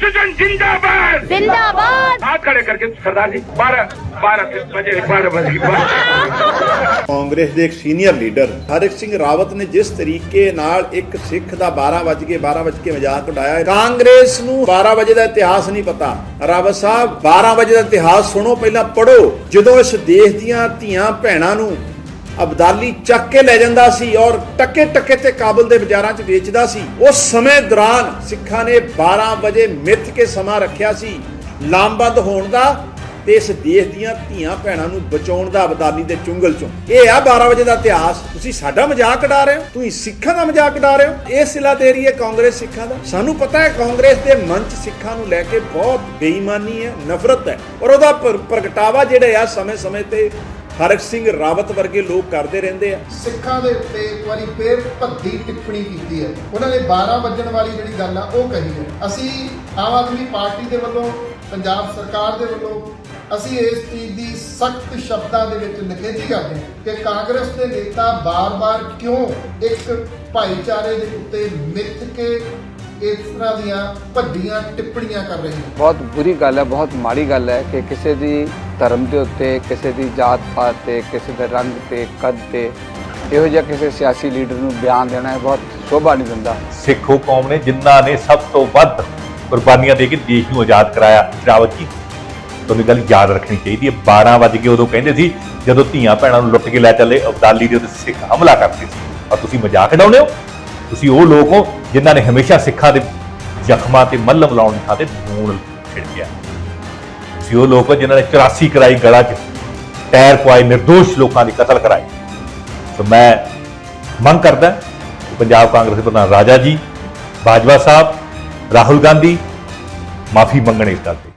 कांग्रेस जिंदाबाद जिंदाबाद हाथ खड़े करके सरदार जी बारह बारह बजे बारह बजे बारह ਕਾਂਗਰਸ ਦੇ ਇੱਕ ਸੀਨੀਅਰ ਲੀਡਰ ਹਰਿਕ ਸਿੰਘ ਰਾਵਤ ਨੇ ਜਿਸ ਤਰੀਕੇ ਨਾਲ ਇੱਕ ਸਿੱਖ ਦਾ 12 ਵਜ ਕੇ 12 ਵਜ ਕੇ ਮਜ਼ਾਕ ਉਡਾਇਆ ਹੈ, ਕਾਂਗਰਸ ਨੂੰ 12 ਵਜੇ ਦਾ ਇਤਿਹਾਸ ਨਹੀਂ ਪਤਾ ਰਾਵਤ ਸਾਹਿਬ 12 ਵਜੇ ਦਾ ਇਤਿਹਾਸ ਸੁਣੋ ਪਹਿਲਾਂ ਪੜੋ ਜਦੋਂ ਇਸ ਦੇਸ਼ ਦੀਆਂ ਧੀਆਂ ਭੈਣਾਂ ਨੂੰ ਅਬਦਾਲੀ ਚੱਕ ਕੇ ਲੈ ਜਾਂਦਾ ਸੀ ਔਰ ਟੱਕੇ ਟੱਕੇ ਤੇ ਕਾਬਲ ਦੇ ਬਾਜ਼ਾਰਾਂ 'ਚ ਵੇਚਦਾ ਸੀ। ਉਸ ਸਮੇਂ ਦੌਰਾਨ ਸਿੱਖਾਂ ਨੇ 12 ਵਜੇ ਮਿੱਥ ਕੇ ਸਮਾਂ ਰੱਖਿਆ ਸੀ। ਲਾਮਬੰਦ ਹੋਣ ਦਾ ਤੇ ਇਸ ਦੇਸ਼ ਦੀਆਂ ਧੀਆਂ ਭੈਣਾਂ ਨੂੰ ਬਚਾਉਣ ਦਾ ਅਬਦਾਲੀ ਦੇ ਚੁੰਗਲ ਚੋਂ। ਇਹ ਆ 12 ਵਜੇ ਦਾ ਇਤਿਹਾਸ। ਤੁਸੀਂ ਸਾਡਾ ਮਜ਼ਾਕ ਉਡਾ ਰਹੇ ਹੋ? ਤੁਸੀਂ ਸਿੱਖਾਂ ਦਾ ਮਜ਼ਾਕ ਉਡਾ ਰਹੇ ਹੋ? ਇਹ ਸਿਲਾ ਦੇ ਰਹੀ ਹੈ ਕਾਂਗਰਸ ਸਿੱਖਾਂ ਦਾ। ਸਾਨੂੰ ਪਤਾ ਹੈ ਕਾਂਗਰਸ ਦੇ ਮਨ 'ਚ ਸਿੱਖਾਂ ਨੂੰ ਲੈ ਕੇ ਬਹੁਤ ਬੇਈਮਾਨੀ ਹੈ, ਨਫ਼ਰਤ ਹੈ। ਔਰ ਉਹਦਾ ਪ੍ਰਗਟਾਵਾ ਜਿਹੜੇ ਆ ਸਮੇਂ-ਸਮੇਂ ਤੇ ਹਰਕ ਸਿੰਘ ਰਾਵਤ ਵਰਗੇ ਲੋਕ ਕਰਦੇ ਰਹਿੰਦੇ ਆ। ਸਿੱਖਾਂ ਦੇ ਉੱਤੇ ਇੱਕ ਵਾਰੀ ਫੇਰ ਭੱਦੀ ਟਿੱਪਣੀ ਕੀਤੀ ਹੈ। ਉਹਨਾਂ ਨੇ 12 ਵੱਜਣ ਵਾਲੀ ਜਿਹੜੀ ਗੱਲ ਆ, ਉਹ ਕਹੀ ਹੈ। ਅਸੀਂ ਆਮ ਆਦਮੀ ਪਾਰਟੀ ਦੇ ਵੱਲੋਂ, ਪੰਜਾਬ ਸਰਕਾਰ ਦੇ ਵੱਲੋਂ ਅਸੀਂ ਇਸ ਚੀਜ਼ ਦੀ ਸਖਤ ਸ਼ਬਦਾਂ ਦੇ ਵਿੱਚ ਨਿਖੇਧੀ ਕਰਦੇ ਹਾਂ ਕਿ ਕਾਂਗਰਸ ਦੇ ਨੇਤਾ ਬਾਰ-ਬਾਰ ਕਿਉਂ ਇੱਕ ਭਾਈਚਾਰੇ ਦੇ ਉੱਤੇ ਮਿੱਥ ਕੇ ਇਸ ਤਰ੍ਹਾਂ ਦੀਆਂ ਭੱਡੀਆਂ ਟਿੱਪਣੀਆਂ ਕਰ ਰਹੇ ਬਹੁਤ ਬੁਰੀ ਗੱਲ ਹੈ ਬਹੁਤ ਮਾੜੀ ਗੱਲ ਹੈ ਕਿ ਕਿਸੇ ਦੀ ਧਰਮ ਦੇ ਉੱਤੇ ਕਿਸੇ ਦੀ ਜਾਤ ਪਾਤ ਤੇ ਕਿਸੇ ਦੇ ਰੰਗ ਤੇ ਕੱਦ ਤੇ ਇਹੋ ਜਿਹਾ ਕਿਸੇ ਸਿਆਸੀ ਲੀਡਰ ਨੂੰ ਬਿਆਨ ਦੇਣਾ ਇਹ ਬਹੁਤ ਸ਼ੋਭਾ ਨਹੀਂ ਦਿੰਦਾ। ਸਿੱਖ ਕੌਮ ਨੇ ਜਿਨ੍ਹਾਂ ਨੇ ਸਭ ਤੋਂ ਵੱਧ ਕੁਰਬਾਨੀਆਂ ਦੇ ਕੇ ਦੇਸ਼ ਨੂੰ ਆਜ਼ਾਦ ਕਰਾਇਆ। ਰਾਵਤ ਜੀ ਤੁਹਾਨੂੰ ਗੱਲ ਯਾਦ ਰੱਖਣੀ ਚਾਹੀਦੀ ਹੈ। 12 ਵਜੇ ਕੇ ਉਦੋਂ ਕਹਿੰਦੇ ਸੀ, ਜਦੋਂ ਧੀਆਂ ਭੈਣਾਂ ਨੂੰ ਲੁੱਟ ਕੇ ਲੈ ਚੱਲੇ, ਅਬਦਾਲੀ ਦੇ ਉੱਤੇ ਸਿੱਖ ਹਮਲਾ ਕਰਦੇ ਸੀ। ਔਰ ਤੁਸੀਂ ਮਜ਼ਾਕ ਉਡਾਉਂਦੇ ਹੋ? ਤੁਸੀਂ ਉਹ ਲੋਕ ਹੋ ਜਿਨ੍ਹਾਂ ਨੇ ਹਮੇਸ਼ਾ ਸਿੱਖਾਂ ਦੇ ਜ਼ਖਮਾਂ ਤੇ ਮੱਲਮ ਲਾਉਣ ਦੀ ਥਾਂ ਤੇ ਖੂਨ ਛਿੜਕਿਆ ਤੁਸੀਂ ਉਹ ਲੋਕ ਹੋ ਜਿਨ੍ਹਾਂ ਨੇ 84 ਕਰਾਈ ਗਲਾ 'ਚ ਟਾਇਰ ਪੁਆਏ નિર્ਦੋਸ਼ ਲੋਕਾਂ ਦੀ ਕਤਲ ਕਰਾਈ। ਸੋ ਮੈਂ ਮੰਗ ਕਰਦਾ ਪੰਜਾਬ ਕਾਂਗਰਸ ਦੇ ਪ੍ਰਧਾਨ ਰਾਜਾ ਜੀ, ਬਾਜਵਾ ਸਾਹਿਬ, ਰਾਹੁਲ ਗਾਂਧੀ ਮਾਫੀ ਮੰਗਣ ਇਸ ਗੱਲ ਤੇ।